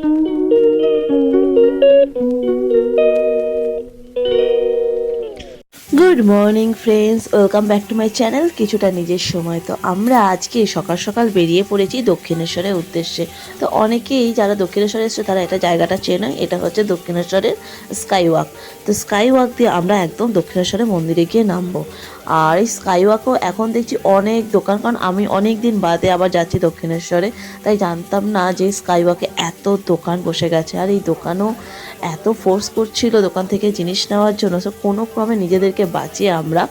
Thank you. Good morning friends welcome back to my channel কিছুটা নিজের সময়। তো আমরা আজকে সকাল সকাল বেরিয়ে পড়েছি দক্ষিণেশ্বরের উদ্দেশ্যে। তো অনেকেই যারা দক্ষিণেশ্বরে এসছে, তারা এটা জায়গাটা চেনে। এটা হচ্ছে দক্ষিণেশ্বরের স্কাই ওয়াক তো স্কাই ওয়াক দিয়ে আমরা একদম দক্ষিণেশ্বরের মন্দিরে গিয়ে নামবো। আর এই স্কাই ওয়াকও এখন দেখছি অনেক দোকান, কারণ আমি অনেক দিন বাদে আবার যাচ্ছি দক্ষিণেশ্বরে। তাই জানতাম না যে স্কাই ওয়াকে এত দোকান বসে গেছে। আর এই দোকানও এত ফোর্স করছিল দোকান থেকে জিনিস নেওয়ার জন্য সো কোনো ক্রমে নিজেদেরকে বাঁচিয়ে আমরা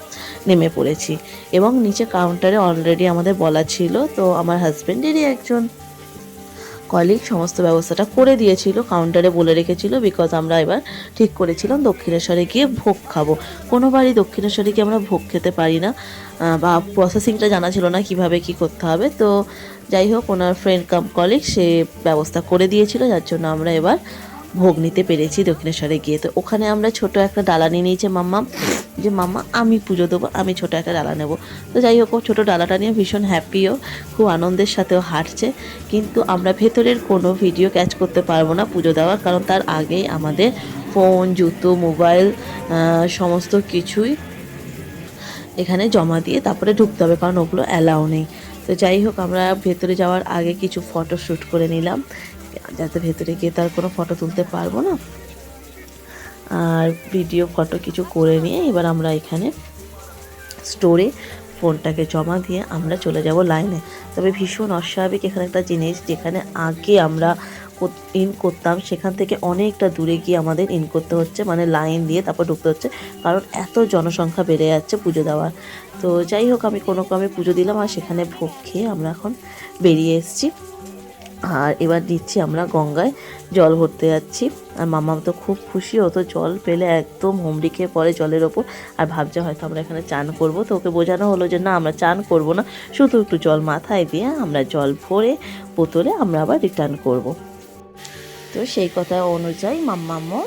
নেমে পড়েছি। এবং নিচে কাউন্টারে অলরেডি আমাদের বলা ছিল, তো আমার হাজব্যান্ডেরই একজন কলিগ সমস্ত ব্যবস্থাটা করে দিয়েছিল কাউন্টারে বলে রেখেছিল বিকজ আমরা এবার ঠিক করেছিলাম দক্ষিণেশ্বরে গিয়ে ভোগ খাব। কোনোবারই দক্ষিণেশ্বরে গিয়ে আমরা ভোগ খেতে পারি না বা প্রসেসিংটা জানা ছিল না কীভাবে কি করতে হবে, তো যাই হোক, ওনার ফ্রেন্ড কাম কলিগ সে ব্যবস্থা করে দিয়েছিল, যার জন্য আমরা এবার ভোগ নিতে পেরেছি দক্ষিণেশ্বরে গিয়ে। তো ওখানে আমরা ছোট একটা ডালা নিয়ে নিয়েছি মাম্মা, যে মাম্মা, আমি পুজো দেবো, আমি ছোট একটা ডালা নেব। তো যাই হোক ছোটো ডালাটা নিয়ে ভীষণ হ্যাপিও খুব আনন্দের সাথেও হাঁটছে। কিন্তু আমরা ভেতরের কোনো ভিডিও ক্যাচ করতে পারব না পুজো দেওয়ার, কারণ তার আগেই আমাদের ফোন জুতো মোবাইল সমস্ত কিছুই এখানে জমা দিয়ে তারপরে ঢুকতে হবে, কারণ ওগুলো অ্যালাউ নেই। তো যাই হোক, আমরা ভেতরে যাওয়ার আগে কিছু ফটো শ্যুট করে নিলাম। যাতে ভেতরে গিয়ে তার কোনো ফটো তুলতে পারব না। আর ভিডিও ফটো কিছু করে নিয়ে এবার আমরা এখানে স্টোরে ফোনটাকে জমা দিয়ে আমরা চলে যাব লাইনে তবে ভীষণ অস্বাভাবিক এখানে একটা জিনিস যেখানে আগে আমরা ইন করতাম, সেখান থেকে অনেকটা দূরে গিয়ে আমাদের ইন করতে হচ্ছে মানে লাইন দিয়ে তারপর ঢুকতে হচ্ছে, কারণ এত জনসংখ্যা বেড়ে যাচ্ছে পুজো দেওয়ার। তো যাই হোক, আমি কোনো ক্রমে পুজো দিলাম আর সেখানে ভোগ খেয়ে আমরা এখন বেরিয়ে এসেছি। আর এবার দিচ্ছি আমরা গঙ্গায় জল ভরতে যাচ্ছি। আর মামাম তো খুব খুশি হতো জল পেলে একদম হুমড়ি খেয়ে পড়ে জলের ওপর। আর ভাবছে হয়তো আমরা এখানে চান করব, তো ওকে বোঝানো হলো যে না, আমরা চান করব না। শুধু একটু জল মাথায় দিয়ে আমরা জল ভরে বোতলে আমরা আবার রিটার্ন করব। তো সেই কথা অনুযায়ী মাম্মাম্মও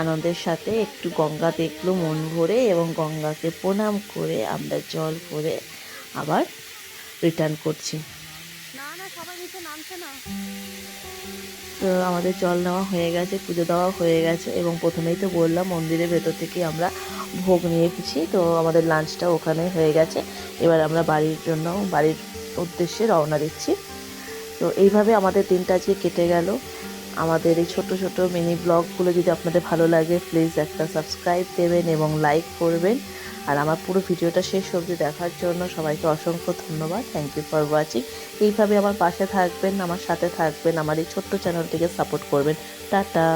আনন্দের সাথে একটু গঙ্গা দেখল মন ভরে এবং গঙ্গাকে প্রণাম করে আমরা জল ভরে আবার রিটার্ন করছি। তো আমাদের জল নেওয়া হয়ে গেছে, পুজো দেওয়া হয়ে গেছে এবং প্রথমেই তো বললাম মন্দিরের ভেতর থেকে আমরা ভোগ নিয়ে এসেছি। তো আমাদের লাঞ্চটা ওখানে হয়ে গেছে। এবার আমরা বাড়ির জন্য, বাড়ির উদ্দেশ্যে রওনা দিচ্ছি। তো এইভাবে আমাদের দিনটা আজকে কেটে গেল। আমাদের এই ছোট ছোট মিনি ব্লগগুলো যদি আপনাদের ভালো লাগে প্লিজ একটা সাবস্ক্রাইব দেবেন এবং লাইক করবেন। আর আমার পুরো ভিডিওটা শেষ অবধি দেখার জন্য সবাইকে অসংখ্য ধন্যবাদ। থ্যাংক ইউ ফর ওয়াচিং এইভাবে আমার পাশে থাকবেন, আমার সাথে থাকবেন, আমার এই ছোট্ট চ্যানেলটিকে সাপোর্ট করবেন। টাটা